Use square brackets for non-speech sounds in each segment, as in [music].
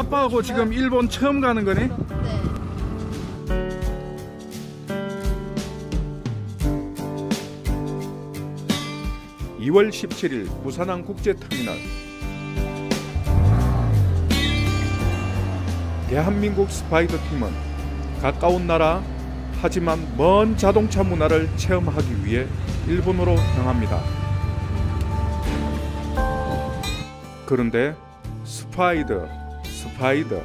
아빠하고 지금 일본 처음 가는 거네? 네. 2월 17일 부산항 국제터미널 대한민국 스파이더 팀은 가까운 나라 하지만 먼 자동차 문화를 체험하기 위해 일본으로 향합니다. 그런데 스파이더, 스파이더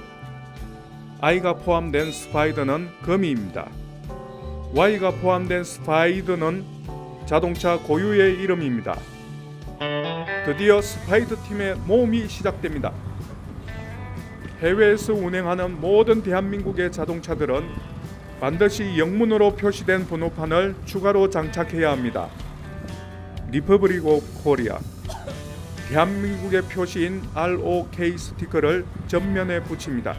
I가 포함된 스파이더는 거미입니다. Y가 포함된 스파이더는 자동차 고유의 이름입니다. 드디어 스파이더 팀의 모험이 시작됩니다. 해외에서 운행하는 모든 대한민국의 자동차들은 반드시 영문으로 표시된 번호판을 추가로 장착해야 합니다. 리퍼블릭 오브 코리아 대한민국의 표시인 ROK 스티커를 전면에 붙입니다.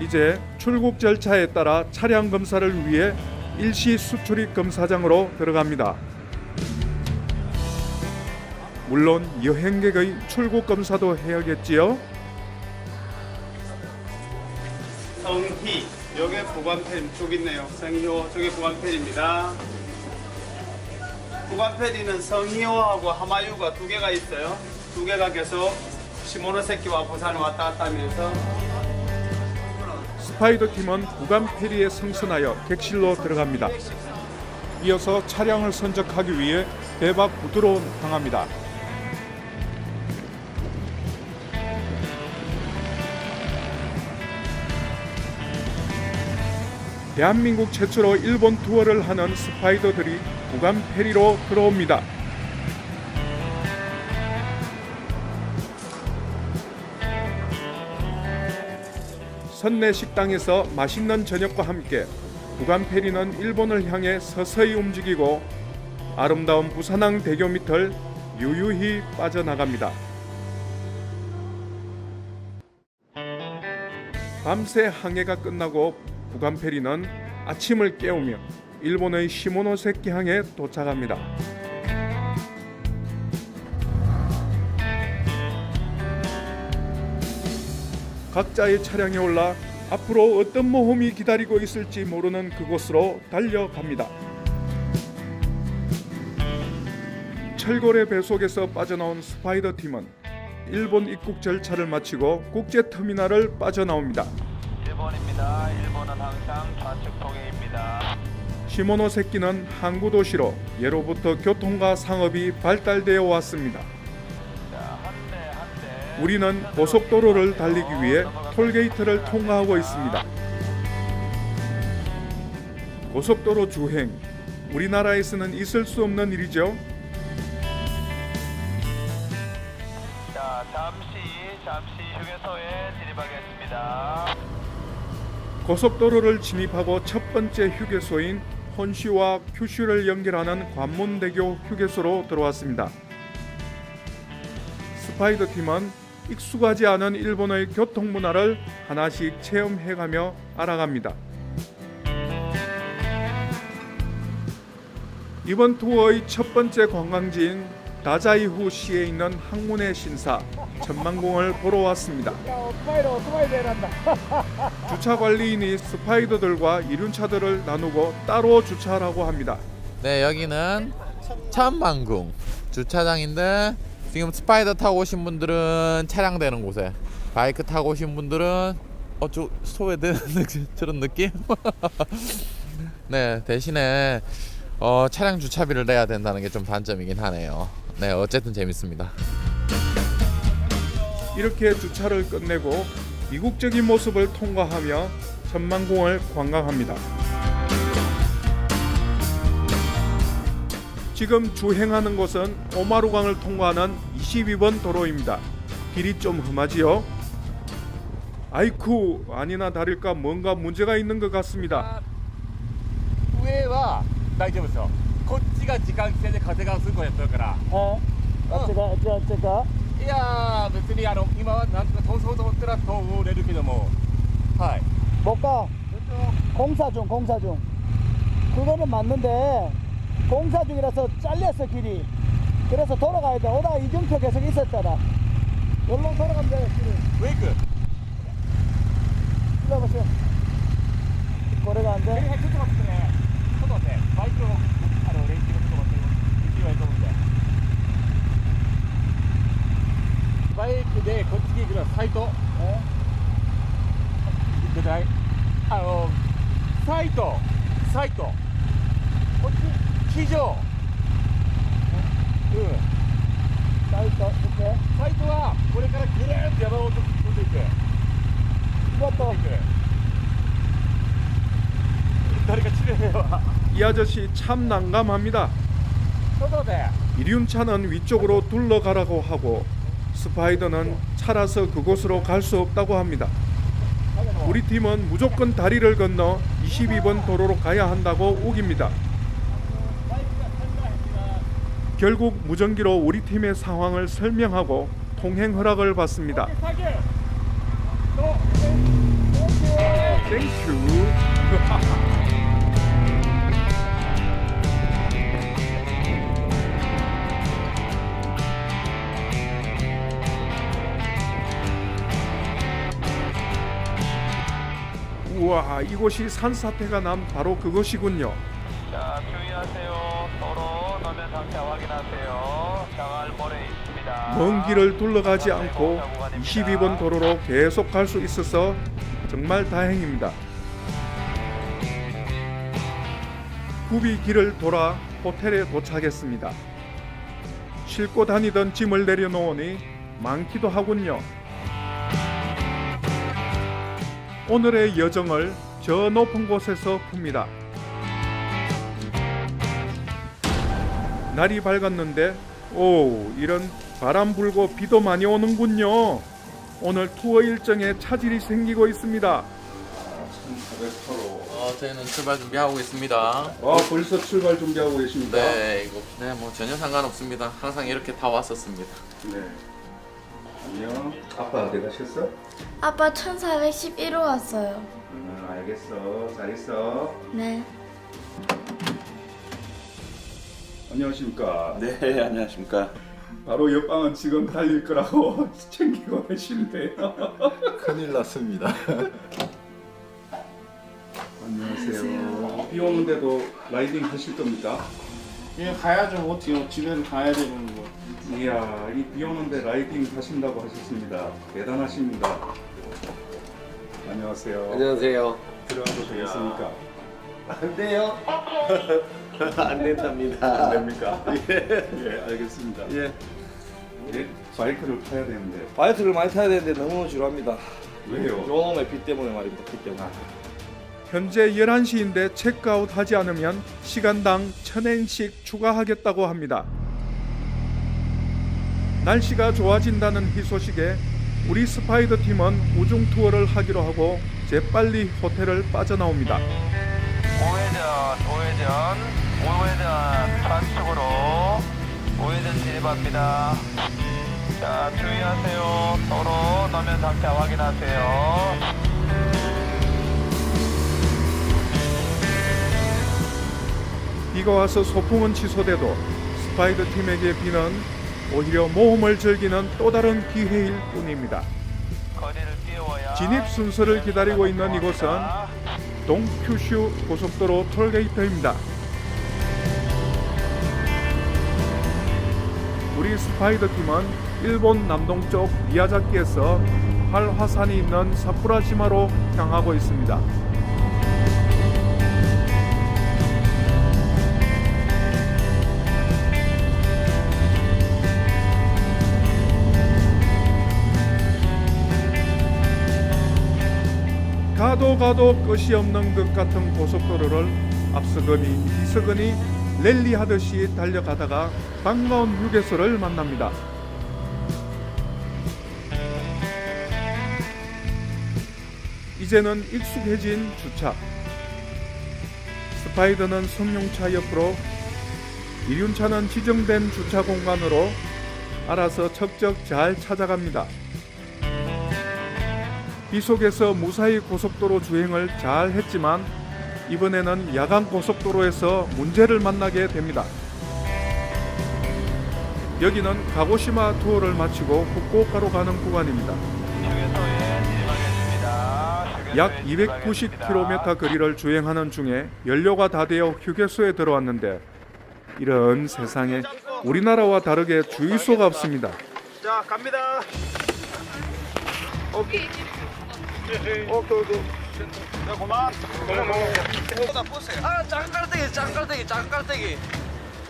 이제 출국 절차에 따라 차량 검사를 위해 일시 수출입 검사장으로 들어갑니다. 물론 여행객의 출국 검사도 해야겠지요. 성희 여기 보관팬 쪽 있네요. 성희호 저기 보관팬입니다. 보관팬이는 성희호하고 하마유가 두 개가 있어요. 두 개가 계속 시모노세키와 부산을 왔다 갔다 하면서 스파이더 팀은 구간 페리에 승선하여 객실로 들어갑니다. 이어서 차량을 선적하기 위해 대박 부두로 향합니다. 대한민국 최초로 일본 투어를 하는 스파이더들이 구간 페리로 들어옵니다. 선내 식당에서 맛있는 저녁과 함께 구간 페리는 일본을 향해 서서히 움직이고 아름다운 부산항 대교 밑을 유유히 빠져나갑니다. 밤새 항해가 끝나고 구간 페리는 아침을 깨우며 일본의 시모노세키 항에 도착합니다. 각자의 차량에 올라 앞으로 어떤 모험이 기다리고 있을지 모르는 그곳으로 달려갑니다. 철골의 배 속에서 빠져나온 스파이더 팀은 일본 입국 절차를 마치고 국제 터미널을 빠져나옵니다. 1번입니다. 1번은 항상 좌측 통행입니다. 시모노세키는 항구 도시로 예로부터 교통과 상업이 발달되어 왔습니다. 우리는 고속도로를 달리기 위해 톨게이트를 통과하고 있습니다. 고속도로 주행 우리나라에서는 있을 수 없는 일이죠. 자, 잠시, 잠시 휴게소에 진입하겠습니다. 고속도로를 진입하고 첫 번째 휴게소인 혼슈와 큐슈를 연결하는 관문대교 휴게소로 들어왔습니다. 스파이더 팀은 익숙하지 않은 일본의 교통 문화를 하나씩 체험해가며 알아갑니다. 이번 투어의 첫 번째 관광지인 다자이후 시에 있는 항문의 신사 천만궁을 보러 왔습니다. [laughs] 주차 관리인이 스파이더들과 이륜차들을 나누고 따로 주차하라고 합니다. 네 여기는 천만궁 주차장인데 지금 스파이더 타고 오신 분들은 차량 되는 곳에 바이크 타고 오신 분들은 어저 소외되는 [laughs] 저런 느낌? [laughs] 네 대신에 어, 차량 주차비를 내야 된다는 게 좀 단점이긴 하네요. 네 어쨌든 재밌습니다. 이렇게 주차를 끝내고 이국적인 모습을 통과하며 천만궁을 관광합니다. 지금 주행하는 곳은 오마루강을 통과하는 22번 도로입니다. 길이 좀 험하지요? 아이쿠 아니나 다를까 뭔가 문제가 있는 것 같습니다. 上は大丈夫ですよこっちが時間規制で風がすごいやってるからああっちがあっちがあっちが いやー別にあの今はなんとか通そうと思ったら通れるけどもはい 못 가. 공사 중 공사 중. 그거는 맞는데 공사 중이라서 잘렸어 길이. 그래서 돌아가야 돼. 오다 이중표 계속 있었잖아. 여기로 돌아가면 돼. 길을. 웨이크 일로 보세요. 거래가 안 え 돼. ちょっ 아저씨 참 난감합니다. 이륜차는 위쪽으로 둘러가라고 하고 스파이더는 차라서 그곳으로 갈 수 없다고 합니다. 우리 팀은 무조건 다리를 건너 22번 도로로 가야 한다고 우깁니다. 결국 무전기로 우리 팀의 상황을 설명하고 통행 허락을 받습니다. 땡큐. 우와 이곳이 산사태가 난 바로 그것이군요. 자, 주의하세요. 도로 노면 상태 확인하세요. 장알몰에 있습니다. 먼 길을 둘러가지 네, 않고 공사 구간입니다. 22번 도로로 계속 갈 수 있어서 정말 다행입니다. 구비 길을 돌아 호텔에 도착했습니다. 싣고 다니던 짐을 내려놓으니 많기도 하군요. 오늘의 여정을 저 높은 곳에서 풉니다. 날이 밝았는데 오 이런 바람 불고 비도 많이 오는군요. 오늘 투어 일정에 차질이 생기고 있습니다. 어, 저희는 출발 준비하고 있습니다. 아 벌써 출발 준비하고 계십니까? 네, 이거 네, 뭐 전혀 상관없습니다. 항상 이렇게 다 왔었습니다. 네. 안녕. 아빠 어디 가셨어? 아빠 1411호 왔어요. 응 알겠어. 잘 있어. 네. 안녕하십니까. 네, 안녕하십니까. 바로 옆방은 지금 달릴 거라고 [laughs] 챙기고 계신데요. [laughs] 큰일 났습니다. 안녕하세요. 비 오는데도 라이딩 하실 겁니까? 예, 가야죠. 어떻게 집에는 가야 되는 거. 이야, 이 비 오는데 라이딩 하신다고 하셨습니다. 대단하십니다. 안녕하세요. 안녕하세요. 들어가도 되겠습니까? 안 돼요? 안 된답니다. 안 됩니까? 예, 알겠습니다. 예. 예, 바이크를 타야 되는데 바이크를 많이 타야 되는데 너무 지루합니다. 왜요? 요놈의 비 때문에 말입니다. 비 때문에. 현재 11시인데 체크아웃 하지 않으면 시간당 1000엔씩 추가하겠다고 합니다. 날씨가 좋아진다는 희소식에 우리 스파이더 팀은 우중 투어를 하기로 하고 재빨리 호텔을 빠져나옵니다. 우회전, 우회전, 우회전 좌측으로 우회전 진입합니다. 자, 주의하세요. 도로 노면 상태 확인하세요. 비가 와서 소풍은 취소돼도 스파이더 팀에게 비는 오히려 모험을 즐기는 또 다른 기회일 뿐입니다. 진입 순서를 기다리고 있는 이곳은 동큐슈 고속도로 톨게이트입니다. 우리 스파이더 팀은 일본 남동쪽 미야자키에서 활화산이 있는 사쿠라지마로 향하고 있습니다. 가도 가도 끝이 없는 것 같은 고속도로를 앞서거니 뒤서거니 랠리하듯이 달려가다가 반가운 휴게소를 만납니다. 이제는 익숙해진 주차. 스파이더는 승용차 옆으로 이륜차는 지정된 주차 공간으로 알아서 척척 잘 찾아갑니다. 비 속에서 무사히 고속도로 주행을 잘 했지만 이번에는 야간 고속도로에서 문제를 만나게 됩니다. 여기는 가고시마 투어를 마치고 후쿠오카로 가는 구간입니다. 약 진입하겠습니다. 290km 거리를 주행하는 중에 연료가 다 되어 휴게소에 들어왔는데 이런 세상에 우리나라와 다르게 주유소가 없습니다. 자 갑니다. 오케이. 오케이 오케이. 자 그만. 그만. 보세요.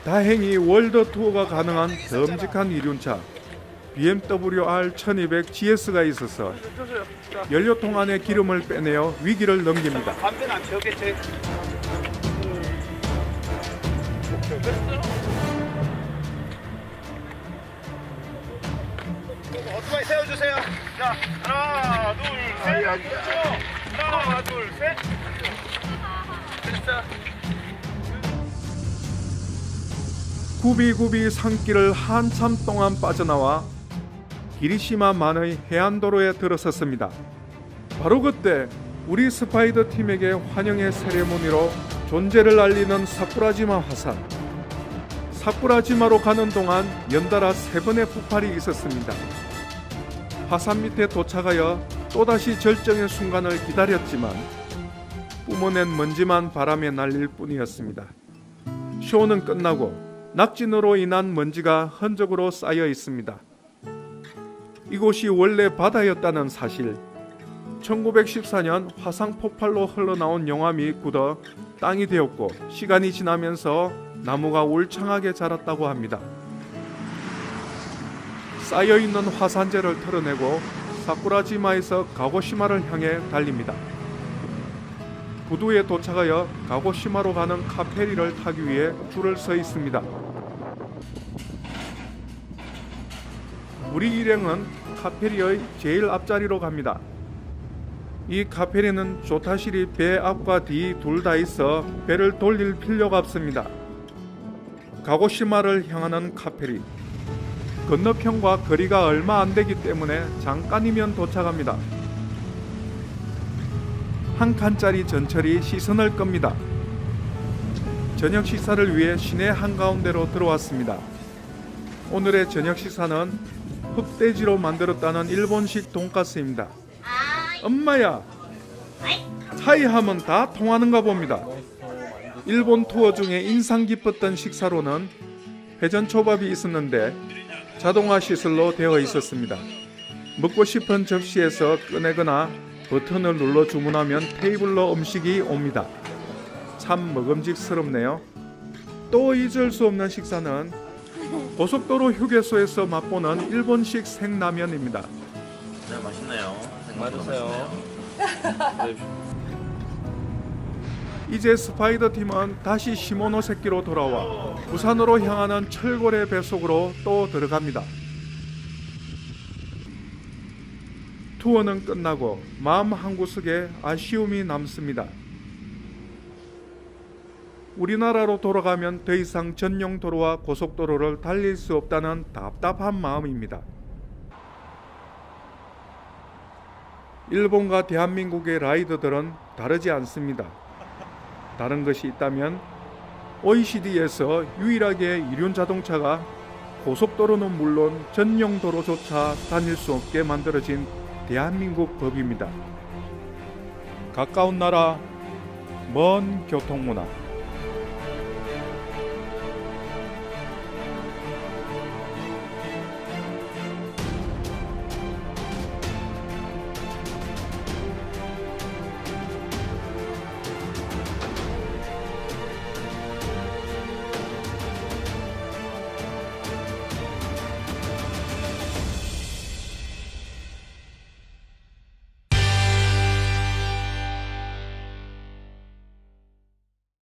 다행히 월드 투어가 가능한 듬직한 이륜차 BMW R 1200 GS가 있어서 연료통 안에 기름을 빼내어 위기를 넘깁니다. 반대는 안 채우겠지. 오토바이 세워주세요. 자, 하나, 둘, 셋. 그렇죠. 하나, 둘, 셋. 됐어. 구비구비 산길을 한참 동안 빠져나와 기리시마만의 해안도로에 들어섰습니다. 바로 그때 우리 스파이더 팀에게 환영의 세레모니로 존재를 알리는 사쿠라지마 화산. 사쿠라지마로 가는 동안 연달아 세 번의 폭발이 있었습니다. 화산 밑에 도착하여 또다시 절정의 순간을 기다렸지만 뿜어낸 먼지만 바람에 날릴 뿐이었습니다. 쇼는 끝나고 낙진으로 인한 먼지가 흔적으로 쌓여 있습니다. 이곳이 원래 바다였다는 사실. 1914년 화상 폭발로 흘러나온 용암이 굳어 땅이 되었고 시간이 지나면서 나무가 울창하게 자랐다고 합니다. 쌓여 있는 화산재를 털어내고 사쿠라지마에서 가고시마를 향해 달립니다. 부두에 도착하여 가고시마로 가는 카페리를 타기 위해 줄을 서 있습니다. 우리 일행은 카페리의 제일 앞자리로 갑니다. 이 카페리는 조타실이 배 앞과 뒤 둘 다 있어 배를 돌릴 필요가 없습니다. 가고시마를 향하는 카페리. 건너편과 거리가 얼마 안 되기 때문에 잠깐이면 도착합니다. 한 칸짜리 전철이 시선을 끕니다. 저녁 식사를 위해 시내 한가운데로 들어왔습니다. 오늘의 저녁 식사는 흑돼지로 만들었다는 일본식 돈가스입니다. 엄마야, 하면 다 통하는가 봅니다. 일본 투어 중에 인상 깊었던 식사로는 회전 초밥이 있었는데 자동화 시설로 되어 있었습니다. 먹고 싶은 접시에서 꺼내거나 버튼을 눌러 주문하면 테이블로 음식이 옵니다. 참 먹음직스럽네요. 또 잊을 수 없는 식사는 고속도로 휴게소에서 맛보는 일본식 생라면입니다. 네, 맛있네요. 맞으세요. [laughs] 이제 스파이더 팀은 다시 시모노세키로 돌아와 부산으로 향하는 철고래 배속으로 또 들어갑니다. 투어는 끝나고 마음 한 구석에 아쉬움이 남습니다. 우리나라로 돌아가면 더 이상 전용 도로와 고속도로를 달릴 수 없다는 답답한 마음입니다. 일본과 대한민국의 라이더들은 다르지 않습니다. 다른 것이 있다면 OECD에서 유일하게 이륜 자동차가 고속도로는 물론 전용 도로조차 다닐 수 없게 만들어진 대한민국 법입니다. 가까운 나라, 먼 교통문화.